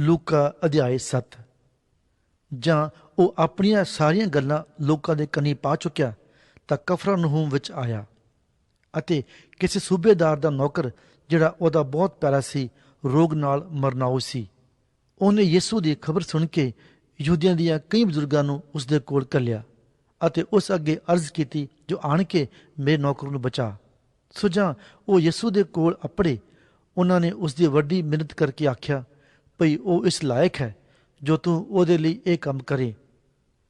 ਲੂਕਾ ਅਧਿਆਏ 7 ਜਾਂ ਉਹ ਆਪਣੀਆਂ ਸਾਰੀਆਂ ਗੱਲਾਂ ਲੋਕਾਂ ਦੇ ਕੰਨੀ ਪਾ ਚੁੱਕਿਆ ਤਾਂ ਕਫਰਨਹੂਮ ਵਿੱਚ ਆਇਆ ਅਤੇ ਕਿਸੇ ਸੂਬੇਦਾਰ ਦਾ ਨੌਕਰ ਜਿਹੜਾ ਉਹਦਾ ਬਹੁਤ ਪਿਆਰਾ ਸੀ, ਰੋਗ ਨਾਲ ਮਰਨਾਉ ਸੀ। ਉਹਨੇ ਯਿਸੂ ਦੀ ਖਬਰ ਸੁਣ ਕੇ ਯਹੂਦੀਆਂ ਦੀਆਂ ਕਈ ਬਜ਼ੁਰਗਾਂ ਨੂੰ ਉਸ ਦੇ ਕੋਲ ਘੱਲਿਆ ਅਤੇ ਉਸ ਅੱਗੇ ਅਰਜ਼ ਕੀਤੀ, ਜੋ ਆਣ ਕੇ ਮੇਰੇ ਨੌਕਰ ਨੂੰ ਬਚਾ। ਸੋ ਜਾਂ ਉਹ ਯਿਸੂ ਦੇ ਕੋਲ ਅਪੜੇ, ਉਹਨਾਂ ਨੇ ਉਸ ਦੀ ਵੱਡੀ ਮਿਹਨਤ ਕਰਕੇ ਆਖਿਆ ਭਈ ਉਹ ਇਸ ਲਾਇਕ ਹੈ ਜੋ ਤੂੰ ਉਹਦੇ ਲਈ ਇਹ ਕੰਮ ਕਰੇ।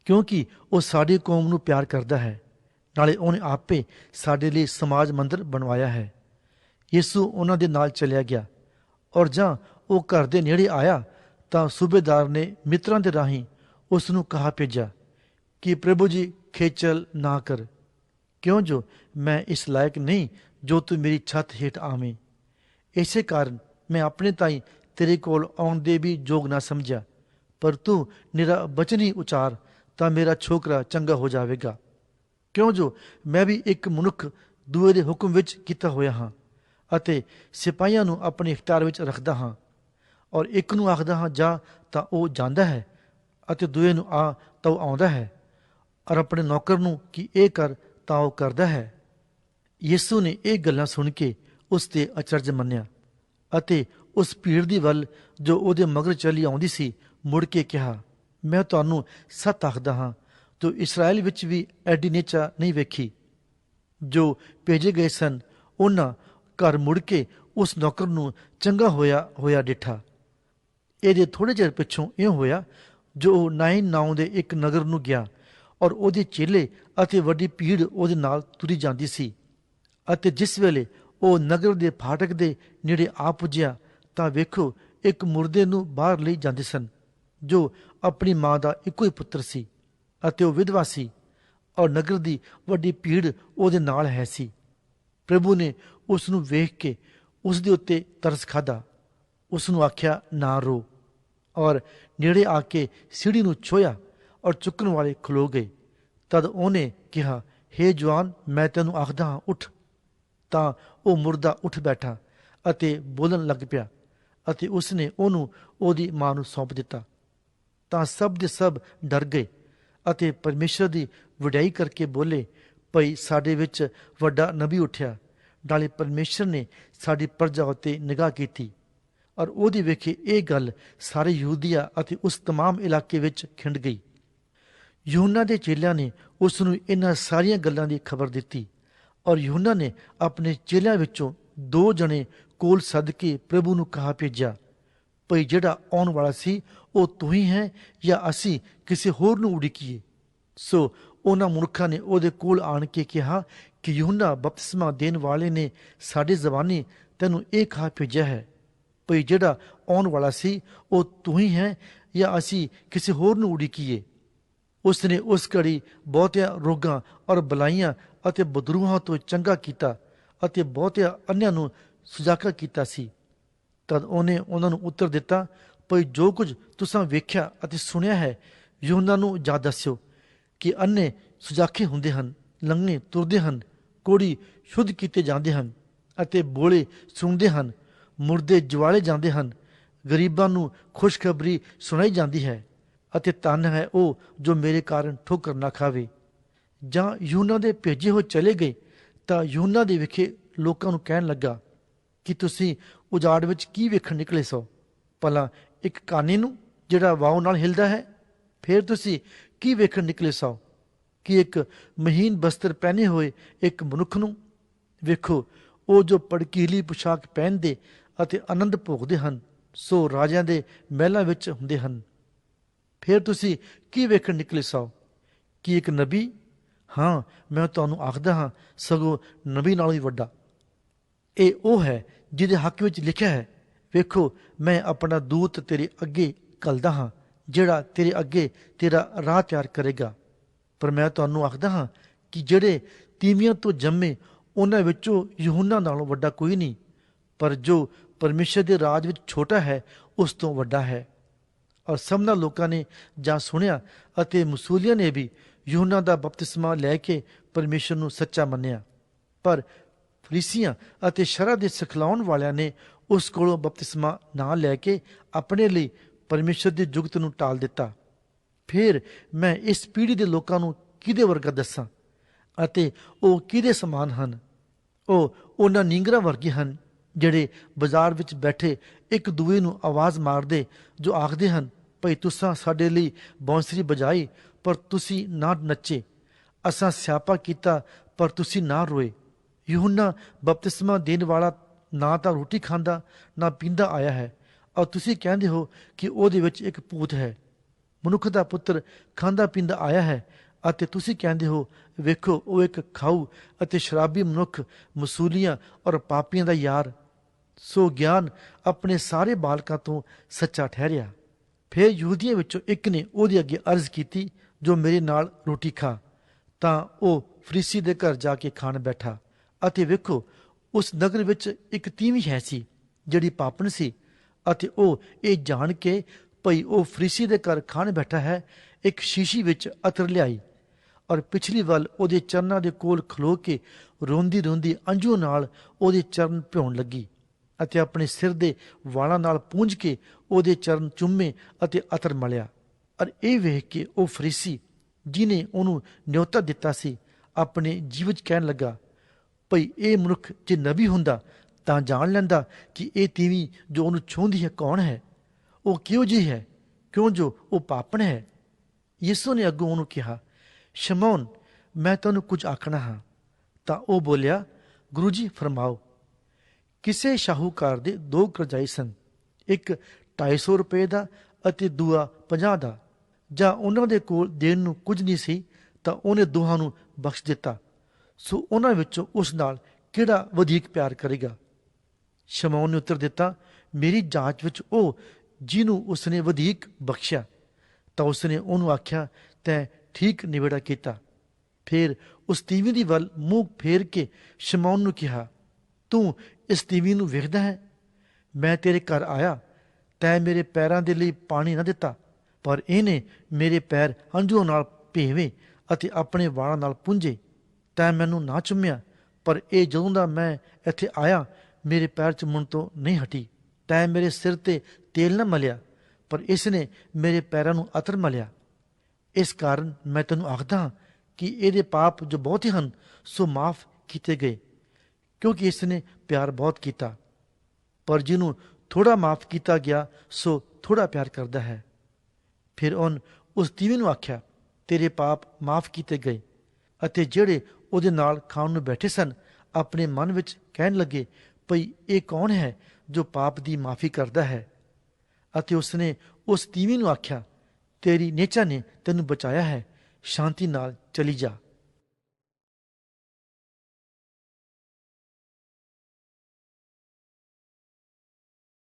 ਕਿਉਂਕਿ ਉਹ ਸਾਡੀ ਕੌਮ ਨੂੰ ਪਿਆਰ ਕਰਦਾ ਹੈ, ਨਾਲੇ ਉਹਨੇ ਆਪੇ ਸਾਡੇ ਲਈ ਸਮਾਜ ਮੰਦਰ ਬਣਵਾਇਆ ਹੈ। ਯਿਸੂ ਉਹਨਾਂ ਦੇ ਨਾਲ ਚਲਿਆ ਗਿਆ ਔਰ ਜਾਂ ਉਹ ਘਰ ਦੇ ਨੇੜੇ ਆਇਆ ਤਾਂ ਸੂਬੇਦਾਰ ਨੇ ਮਿੱਤਰਾਂ ਦੇ ਰਾਹੀਂ ਉਸ ਨੂੰ ਕਹਾ ਭੇਜਿਆ ਕਿ ਪ੍ਰਭੂ ਜੀ ਖੇਚਲ ਨਾ ਕਰ। ਕਿਉਂ ਜੋ ਮੈਂ ਇਸ ਲਾਇਕ ਨਹੀਂ ਜੋ ਤੂੰ ਮੇਰੀ ਛੱਤ ਹੇਠ ਆਵੇਂ। ਇਸੇ ਕਾਰਨ ਮੈਂ ਆਪਣੇ ਤਾਈ ਤੇਰੇ ਕੋਲ ਆਉਣ ਦੇ ਵੀ ਯੋਗ ਨਾ ਸਮਝਿਆ। ਪਰ ਤੂੰ ਨਿਰਾ ਬਚਨੀ ਉਚਾਰ, ਤਾਂ ਮੇਰਾ ਛੋਕਰਾ ਚੰਗਾ ਹੋ ਜਾਵੇਗਾ। ਕਿਉਂ ਜੋ ਮੈਂ ਵੀ ਇੱਕ ਮਨੁੱਖ ਦੂਏ ਦੇ ਹੁਕਮ ਵਿੱਚ ਕੀਤਾ ਹੋਇਆ ਹਾਂ ਅਤੇ ਸਿਪਾਹੀਆਂ ਨੂੰ ਆਪਣੇ ਇਖਤਿਆਰ ਵਿੱਚ ਰੱਖਦਾ ਹਾਂ ਔਰ ਇੱਕ ਨੂੰ ਆਖਦਾ ਹਾਂ, ਜਾ, ਤਾਂ ਉਹ ਜਾਂਦਾ ਹੈ ਅਤੇ ਦੂਏ ਨੂੰ ਆ, ਤਾਂ ਉਹ ਆਉਂਦਾ ਹੈ ਔਰ ਆਪਣੇ ਨੌਕਰ ਨੂੰ ਕਿ ਇਹ ਕਰ, ਤਾਂ ਉਹ ਕਰਦਾ ਹੈ। ਯਿਸੂ ਨੇ ਇਹ ਗੱਲਾਂ ਸੁਣ ਕੇ ਉਸ ਤੇ ਅਚਰਜ ਮੰਨਿਆ। ਅਤੇ ਉਸ ਭੀੜ ਦੀ ਵੱਲ ਜੋ ਉਹਦੇ ਮਗਰ ਚਲੀ ਆਉਂਦੀ ਸੀ, ਮੁੜ ਕੇ ਕਿਹਾ, ਮੈਂ ਤੁਹਾਨੂੰ ਸੱਤ ਆਖਦਾ ਹਾਂ ਜੋ ਇਸਰਾਇਲ ਵਿੱਚ ਵੀ ਐਡੀ ਨੇਚਾ ਨਹੀਂ ਵੇਖੀ। ਜੋ ਭੇਜੇ ਗਏ ਸਨ, ਉਹਨਾਂ ਘਰ ਮੁੜ ਕੇ ਉਸ ਨੌਕਰ ਨੂੰ ਚੰਗਾ ਹੋਇਆ ਹੋਇਆ ਡਿਠਾ। ਇਹਦੇ ਥੋੜੇ ਚਿਰ ਪਿੱਛੋਂ ਇਹ ਹੋਇਆ, ਜੋ ਉਹ ਨਾਈਨ ਨਾਉ ਦੇ ਇੱਕ ਨਗਰ ਨੂੰ ਗਿਆ ਔਰ ਉਹਦੇ ਚੇਲੇ ਅਤੇ ਵੱਡੀ ਭੀੜ ਉਹਦੇ ਨਾਲ ਤੁਰੀ ਜਾਂਦੀ ਸੀ। ਅਤੇ ਜਿਸ ਵੇਲੇ ਉਹ ਨਗਰ ਦੇ ਫਾਟਕ ਦੇ ਨੇੜੇ ਆ ਪੁੱਜਿਆ, ਤਾਂ ਵੇਖੋ, ਇੱਕ ਮੁਰਦੇ ਨੂੰ ਬਾਹਰ ਲਈ ਜਾਂਦੇ ਸਨ, ਜੋ ਆਪਣੀ ਮਾਂ ਦਾ ਇੱਕੋ ਹੀ ਪੁੱਤਰ ਸੀ ਅਤੇ ਉਹ ਵਿਧਵਾ ਸੀ ਔਰ ਨਗਰ ਦੀ ਵੱਡੀ ਭੀੜ ਉਹਦੇ ਨਾਲ ਹੈ ਸੀ। ਪ੍ਰਭੂ ਨੇ ਉਸ ਨੂੰ ਵੇਖ ਕੇ ਉਸ ਦੇ ਉੱਤੇ ਤਰਸ ਖਾਦਾ ਉਸ ਨੂੰ ਆਖਿਆ, ਨਾ ਰੋ। ਔਰ ਨੇੜੇ ਆ ਕੇ ਸਿੜੀ ਨੂੰ ਛੋਇਆ ਔਰ ਚੁੱਕਣ ਵਾਲੇ ਖਲੋ ਗਏ। ਤਦ ਉਹਨੇ ਕਿਹਾ, ਹੇ ਜਵਾਨ, ਮੈਂ ਤੈਨੂੰ ਆਖਦਾ ਹਾਂ, ਉੱਠ। ਤਾਂ ਉਹ ਮੁਰਦਾ ਉੱਠ ਬੈਠਾ ਅਤੇ ਬੋਲਣ ਲੱਗ ਪਿਆ ਅਤੇ ਉਸਨੇ ਉਹਨੂੰ ਉਹਦੀ ਮਾਂ ਨੂੰ ਸੌਂਪ ਦਿੱਤਾ ਤਾਂ ਸਭ ਦੇ ਸਭ ਡਰ ਗਏ ਅਤੇ ਪਰਮੇਸ਼ਰ ਦੀ ਵਡਿਆਈ ਕਰਕੇ ਬੋਲੇ ਭਈ ਸਾਡੇ ਵਿੱਚ ਵੱਡਾ ਨਬੀ ਉੱਠਿਆ ਨਾਲੇ ਪਰਮੇਸ਼ਰ ਨੇ ਸਾਡੀ ਪ੍ਰਜਾ ਉਤੇ ਨਿਗਾਹ ਕੀਤੀ ਔਰ ਉਹਦੀ ਵੇਖੇ ਇਹ ਗੱਲ ਸਾਰੇ ਯਹੂਦੀਆ ਅਤੇ ਉਸ तमाम ਇਲਾਕੇ ਵਿੱਚ ਖਿੰਡ ਗਈ ਯੂਹੰਨਾ ਦੇ ਚੇਲਿਆਂ ਨੇ ਉਸ ਨੂੰ ਇਹਨਾਂ ਸਾਰੀਆਂ ਗੱਲਾਂ ਦੀ ਖਬਰ ਦਿੱਤੀ ਔਰ ਯਹੂਨਾ ਨੇ ਆਪਣੇ ਚੇਲਿਆਂ ਵਿੱਚੋਂ ਦੋ ਜਣੇ ਕੋਲ ਸੱਦ ਕੇ ਪ੍ਰਭੂ ਨੂੰ ਕਹਾ ਭੇਜਿਆ, ਭਈ ਜਿਹੜਾ ਆਉਣ ਵਾਲਾ ਸੀ, ਉਹ ਤੂੰ ਹੀ ਹੈ ਜਾਂ ਅਸੀਂ ਕਿਸੇ ਹੋਰ ਨੂੰ ਉਡੀਕੀਏ? ਸੋ ਉਹਨਾਂ ਮਨੁੱਖਾਂ ਨੇ ਉਹਦੇ ਕੋਲ ਆਣ ਕੇ ਕਿਹਾ ਕਿ ਯਹੂਨਾ ਬਪਤਿਸਮਾ ਦੇਣ ਵਾਲੇ ਨੇ ਸਾਡੇ ਜ਼ਬਾਨੀ ਤੈਨੂੰ ਇਹ ਕਹਾ ਭੇਜਿਆ ਹੈ, ਭਈ ਜਿਹੜਾ ਆਉਣ ਵਾਲਾ ਸੀ, ਉਹ ਤੂੰ ਹੀ ਹੈ ਜਾਂ ਅਸੀਂ ਕਿਸੇ ਹੋਰ ਨੂੰ ਉਡੀਕੀਏ? ਉਸ ਨੇ ਉਸ ਘੜੀ ਬਹੁਤਿਆਂ ਰੋਗਾਂ ਔਰ ਬਲਾਈਆਂ ਅਤੇ ਬਦਰੂਹਾਂ ਤੋਂ ਚੰਗਾ ਕੀਤਾ ਅਤੇ ਬਹੁਤਿਆਂ ਅੰਨਿਆਂ ਨੂੰ ਸੁਜਾਕਾ ਕੀਤਾ ਸੀ। ਤਦ ਉਹਨੇ ਉਹਨਾਂ ਨੂੰ ਉੱਤਰ ਦਿੱਤਾ, ਭਈ ਜੋ ਕੁਝ ਤੁਸੀਂ ਵੇਖਿਆ ਅਤੇ ਸੁਣਿਆ ਹੈ ਯੂਹੰਨਾ ਨੂੰ ਜਾ ਦੱਸਿਓ ਕਿ ਅੰਨੇ ਸੁਜਾਖੇ ਹੁੰਦੇ ਹਨ ਲੰਗੇ ਤੁਰਦੇ ਹਨ, ਕੋੜੀ ਸ਼ੁੱਧ ਕੀਤੇ ਜਾਂਦੇ ਹਨ ਅਤੇ ਬੋਲੇ ਸੁਣਦੇ ਹਨ, ਮੁਰਦੇ ਜਵਾਲੇ ਜਾਂਦੇ ਹਨ, ਗਰੀਬਾਂ ਨੂੰ ਖੁਸ਼ਖਬਰੀ ਸੁਣਾਈ ਜਾਂਦੀ ਹੈ। ਅਤੇ ਤਨ ਹੈ ਉਹ ਜੋ ਮੇਰੇ ਕਾਰਨ ਠੋਕਰ ਨਾ ਖਾਵੇ। ਜਾਂ ਯੂਨਾ ਦੇ ਭੇਜੇ ਹੋ ਚਲੇ ਗਏ, ਤਾਂ ਯੂਨਾ ਦੇ ਵਿਖੇ ਲੋਕਾਂ ਨੂੰ ਕਹਿਣ ਲੱਗਾ, ਕਿ ਤੁਸੀਂ ਉਜਾੜ ਵਿੱਚ ਕੀ ਵੇਖਣ ਨਿਕਲੇ ਸੋ? ਭਲਾ ਇੱਕ ਕਾਨੇ ਨੂੰ, ਜਿਹੜਾ ਵਾਉ ਨਾਲ ਹਿਲਦਾ ਹੈ? ਫਿਰ ਤੁਸੀਂ ਕੀ ਵੇਖਣ ਨਿਕਲੇ ਸੋ? ਕਿ ਇੱਕ ਮਹੀਨ ਬਸਤਰ ਪਹਿਨੇ ਹੋਏ ਇੱਕ ਮਨੁੱਖ ਨੂੰ? ਵੇਖੋ, ਉਹ ਜੋ ਪੜਕੀਲੀ ਪੁਸ਼ਾਕ ਪਹਿਨਦੇ ਅਤੇ ਆਨੰਦ ਭੋਗਦੇ ਹਨ, ਸੋ ਰਾਜਿਆਂ ਦੇ ਮਹਿਲਾਂ ਵਿੱਚ ਹੁੰਦੇ ਹਨ। ਫਿਰ ਤੁਸੀਂ ਕੀ ਵੇਖਣ ਨਿਕਲੇ ਸੋ? ਕੀ ਇੱਕ ਨਬੀ? ਹਾਂ, ਮੈਂ ਤੁਹਾਨੂੰ ਆਖਦਾ ਹਾਂ, ਸਗੋਂ ਨਬੀ ਨਾਲੋਂ ਵੀ ਵੱਡਾ। ਇਹ ਉਹ ਹੈ ਜਿਹਦੇ ਹੱਕ ਵਿੱਚ ਲਿਖਿਆ ਹੈ, ਵੇਖੋ, ਮੈਂ ਆਪਣਾ ਦੂਤ ਤੇਰੇ ਅੱਗੇ ਕਲਦਾ ਹਾਂ, ਜਿਹੜਾ ਤੇਰੇ ਅੱਗੇ ਤੇਰਾ ਰਾਹ ਤਿਆਰ ਕਰੇਗਾ। ਪਰ ਮੈਂ ਤੁਹਾਨੂੰ ਆਖਦਾ ਹਾਂ ਕਿ ਜਿਹੜੇ ਤੀਵੀਆਂ ਤੋਂ ਜੰਮੇ, ਉਹਨਾਂ ਵਿੱਚੋਂ ਯਹੂਨਾ ਨਾਲੋਂ ਵੱਡਾ ਕੋਈ ਨਹੀਂ, ਪਰ ਜੋ ਪਰਮੇਸ਼ਰ ਦੇ ਰਾਜ ਵਿੱਚ ਛੋਟਾ ਹੈ, ਉਸ ਤੋਂ ਵੱਡਾ ਹੈ। ਔਰ ਸਭਨਾ ਲੋਕਾਂ ਨੇ ਜਾਂ ਸੁਣਿਆ ਅਤੇ ਮਸੂਲੀਆਂ ਨੇ ਵੀ ਯੂਹੰਨਾ ਦਾ ਬਪਤਿਸਮਾ ਲੈ ਕੇ ਪਰਮੇਸ਼ਰ ਨੂੰ ਸੱਚਾ ਮੰਨਿਆ। ਪਰ ਫਰੀਸੀਆਂ ਅਤੇ ਸ਼ਰਅ ਦੇ ਸਿਖਲਾਉਣ ਵਾਲਿਆਂ ਨੇ ਉਸ ਕੋਲੋਂ ਬਪਤਿਸਮਾ ਨਾ ਲੈ ਕੇ ਆਪਣੇ ਲਈ ਪਰਮੇਸ਼ਰ ਦੀ ਜੁਗਤ ਨੂੰ ਟਾਲ ਦਿੱਤਾ। ਫਿਰ ਮੈਂ ਇਸ ਪੀੜ੍ਹੀ ਦੇ ਲੋਕਾਂ ਨੂੰ ਕਿਹਦੇ ਵਰਗਾ ਦੱਸਾਂ ਅਤੇ ਉਹ ਕਿਹਦੇ ਸਮਾਨ ਹਨ? ਉਹ ਉਹਨਾਂ ਨੀਂਗਰਾਂ ਵਰਗੇ ਹਨ। ਜਿਹੜੇ ਬਾਜ਼ਾਰ ਵਿੱਚ ਬੈਠੇ ਇੱਕ ਦੂਏ ਨੂੰ ਆਵਾਜ਼ ਮਾਰਦੇ, ਜੋ ਆਖਦੇ ਹਨ, ਭਈ ਤੁਸਾਂ ਸਾਡੇ ਲਈ ਬੌਂਸਰੀ ਬਜਾਈ ਪਰ ਤੁਸੀਂ ਨਾ ਨੱਚੇ। ਅਸਾਂ ਸਿਆਪਾ ਕੀਤਾ, ਪਰ ਤੁਸੀਂ ਨਾ ਰੋਏ। ਯੂਹੰਨਾ ਬਪਤਿਸਮਾ ਦੇਣ ਵਾਲਾ ਨਾ ਤਾਂ ਰੋਟੀ ਖਾਂਦਾ, ਨਾ ਪੀਂਦਾ ਆਇਆ ਹੈ। ਔਰ ਤੁਸੀਂ ਕਹਿੰਦੇ ਹੋ ਕਿ ਉਹਦੇ ਵਿੱਚ ਇੱਕ ਭੂਤ ਹੈ। ਮਨੁੱਖ ਦਾ ਪੁੱਤਰ ਖਾਂਦਾ ਪੀਂਦਾ ਆਇਆ ਹੈ, ਅਤੇ ਤੁਸੀਂ ਕਹਿੰਦੇ ਹੋ, ਵੇਖੋ, ਉਹ ਇੱਕ ਖਾਊ ਅਤੇ ਸ਼ਰਾਬੀ ਮਨੁੱਖ, ਮਸੂਲੀਆਂ ਔਰ ਪਾਪੀਆਂ ਦਾ ਯਾਰ ਸੋ ਗਿਆਨ ਆਪਣੇ ਸਾਰੇ ਬਾਲਕਾਂ ਤੋਂ ਸੱਚਾ ਠਹਿਰਿਆ। ਫਿਰ ਯਹੂਦੀਆਂ ਵਿੱਚੋਂ ਇੱਕ ਨੇ ਉਹਦੇ ਅੱਗੇ ਅਰਜ਼ ਕੀਤੀ, ਜੋ ਮੇਰੇ ਨਾਲ ਰੋਟੀ ਖਾ, ਤਾਂ ਉਹ ਫਰੀਸੀ ਦੇ ਘਰ ਜਾ ਕੇ ਖਾਣ ਬੈਠਾ। ਅਤੇ ਵੇਖੋ, ਉਸ ਨਗਰ ਵਿੱਚ ਇੱਕ ਤੀਵੀਂ ਹੈ ਸੀ, ਜਿਹੜੀ ਪਾਪਣ ਸੀ, ਅਤੇ ਉਹ ਇਹ ਜਾਣ ਕੇ ਭਈ ਉਹ ਫਰੀਸੀ ਦੇ ਘਰ ਖਾਣ ਬੈਠਾ ਹੈ, ਇੱਕ ਸ਼ੀਸ਼ੀ ਵਿੱਚ ਅਤਰ ਲਿਆਈ। ਔਰ ਪਿਛਲੀ ਵੱਲ ਉਹਦੇ ਚਰਨਾਂ ਦੇ ਕੋਲ ਖਲੋ ਕੇ ਰੋਂਦੀ ਰੋਂਦੀ ਅੰਜੂ ਨਾਲ ਉਹਦੇ ਚਰਨ ਭਿਉਣ ਲੱਗੀ। ਅਤੇ ਆਪਣੇ ਸਿਰ ਦੇ ਵਾਲਾਂ ਨਾਲ ਪੂੰਝ ਕੇ ਉਹਦੇ ਚਰਨ ਚੁੰਮੇ ਅਤੇ ਅਤਰ ਮਲਿਆ। ਔਰ ਇਹ ਵੇਖ ਕੇ ਉਹ ਫਰੀਸੀ, ਜਿਨੇ ਉਹਨੂੰ ਨਿਯੋਤਾ ਦਿੱਤਾ ਸੀ, ਆਪਣੇ ਜੀਵ ਵਿੱਚ ਕਹਿਣ ਲੱਗਾ, ਭਈ ਇਹ ਮਨੁੱਖ ਜੇ ਨਬੀ ਹੁੰਦਾ ਤਾਂ ਜਾਣ ਲੈਂਦਾ ਕਿ ਇਹ ਤੀਵੀਂ ਜੋ ਉਹਨੂੰ ਛੂੰਹਦੀ ਹੈ ਕੌਣ ਹੈ? ਉਹ ਕਿਉਂ ਜੀ ਹੈ? ਕਿਉਂ ਜੋ ਉਹ ਪਾਪਣ ਹੈ? ਯਿਸੂ ਨੇ ਅੱਗੋਂ ਉਹਨੂੰ ਕਿਹਾ, ਸ਼ਮੌਨ, ਮੈਂ ਤੁਹਾਨੂੰ ਕੁਝ ਆਖਣਾ ਹਾਂ। ਤਾਂ ਉਹ ਬੋਲਿਆ, ਗੁਰੂ ਜੀ, ਫਰਮਾਓ। ਕਿਸੇ ਸ਼ਾਹੂਕਾਰ ਦੇ ਦੋ ਕਰਜ਼ਾਈ ਸਨ। ਇੱਕ 250 ਰੁਪਏ ਦਾ ਅਤੇ ਦੂਆ 50 ਦਾ। ਜਾਂ ਉਹਨਾਂ ਦੇ ਕੋਲ ਦੇਣ ਨੂੰ ਕੁਝ ਨਹੀਂ ਸੀ, ਤਾਂ ਉਹਨੇ ਦੋਹਾਂ ਨੂੰ ਬਖਸ਼ ਦਿੱਤਾ। ਸੋ ਉਹਨਾਂ ਵਿੱਚੋਂ ਉਸ ਨਾਲ ਕਿਹੜਾ ਵਧੇਕ ਪਿਆਰ ਕਰੇਗਾ? ਸ਼ਮੌਨ ਨੇ ਉੱਤਰ ਦਿੱਤਾ, ਮੇਰੀ ਜਾਂਚ ਵਿੱਚ ਉਹ ਜਿਹਨੂੰ ਉਸਨੇ ਵਧੇਕ ਬਖਸ਼ਿਆ। ਤਾਂ ਉਸਨੇ ਉਹਨੂੰ ਆਖਿਆ, ਤੈਂ ਠੀਕ ਨਿਬੇੜਾ ਕੀਤਾ। ਫਿਰ ਉਸ ਤੀਵੀਂ ਦੀ ਵੱਲ ਮੂੰਹ ਫੇਰ ਕੇ ਸ਼ਮੌਨ ਨੂੰ ਕਿਹਾ ਤੂੰ ਇਸ ਤੀਵੀ ਨੂੰ ਵੇਖਦਾ ਹੈ? ਮੈਂ ਤੇਰੇ ਘਰ ਆਇਆ, ਤੈ ਮੇਰੇ ਪੈਰਾਂ ਦੇ ਲਈ ਪਾਣੀ ਨਾ ਦਿੱਤਾ, ਪਰ ਇਹਨੇ ਮੇਰੇ ਪੈਰ ਹੰਝੂਆਂ ਨਾਲ ਭੇਵੇਂ ਅਤੇ ਆਪਣੇ ਵਾਲਾਂ ਨਾਲ ਪੁੰਝੇ। ਤੈਂ ਮੈਨੂੰ ਨਾ ਚੁੰਮਿਆ, ਪਰ ਇਹ ਜਦੋਂ ਦਾ ਮੈਂ ਇੱਥੇ ਆਇਆ, ਮੇਰੇ ਪੈਰ ਚੁੰਮਣ ਤੋਂ ਨਹੀਂ ਹਟੀ। ਤੈ ਮੇਰੇ ਸਿਰ ਤੇ ਤੇਲ ਨਾ ਮਲਿਆ, ਪਰ ਇਸ ਨੇ ਮੇਰੇ ਪੈਰਾਂ ਨੂੰ ਅਤਰ ਮਲਿਆ। ਇਸ ਕਾਰਨ ਮੈਂ ਤੈਨੂੰ ਆਖਦਾ ਹਾਂ ਕਿ ਇਹਦੇ ਪਾਪ ਜੋ ਬਹੁਤ ਹੀ ਹਨ, ਸੋ ਮਾਫ ਕੀਤੇ ਗਏ। ਕਿਉਂਕਿ ਇਸ ਨੇ ਪਿਆਰ ਬਹੁਤ ਕੀਤਾ। ਪਰ ਜਿਹਨੂੰ ਥੋੜਾ ਮਾਫ ਕੀਤਾ ਗਿਆ, ਸੋ ਥੋੜਾ ਪਿਆਰ ਕਰਦਾ ਹੈ। ਫਿਰ ਉਹਨ ਉਸ ਤੀਵੀਂ ਨੂੰ ਆਖਿਆ, ਤੇਰੇ ਪਾਪ ਮਾਫ ਕੀਤੇ ਗਏ ਅਤੇ ਜਿਹੜੇ ਉਹਦੇ ਨਾਲ ਖਾਣ ਨੂੰ ਬੈਠੇ ਸਨ, ਆਪਣੇ ਮਨ ਵਿੱਚ ਕਹਿਣ ਲੱਗੇ, ਭਈ ਇਹ ਕੌਣ ਹੈ ਜੋ ਪਾਪ ਦੀ ਮਾਫੀ ਕਰਦਾ ਹੈ? ਅਤੇ ਉਸਨੇ ਉਸ ਤੀਵੀ ਨੂੰ ਆਖਿਆ, ਤੇਰੀ ਨੇਚਾ ਨੇ ਤੈਨੂੰ ਬਚਾਇਆ ਹੈ, ਸ਼ਾਂਤੀ ਨਾਲ ਚਲੀ ਜਾ।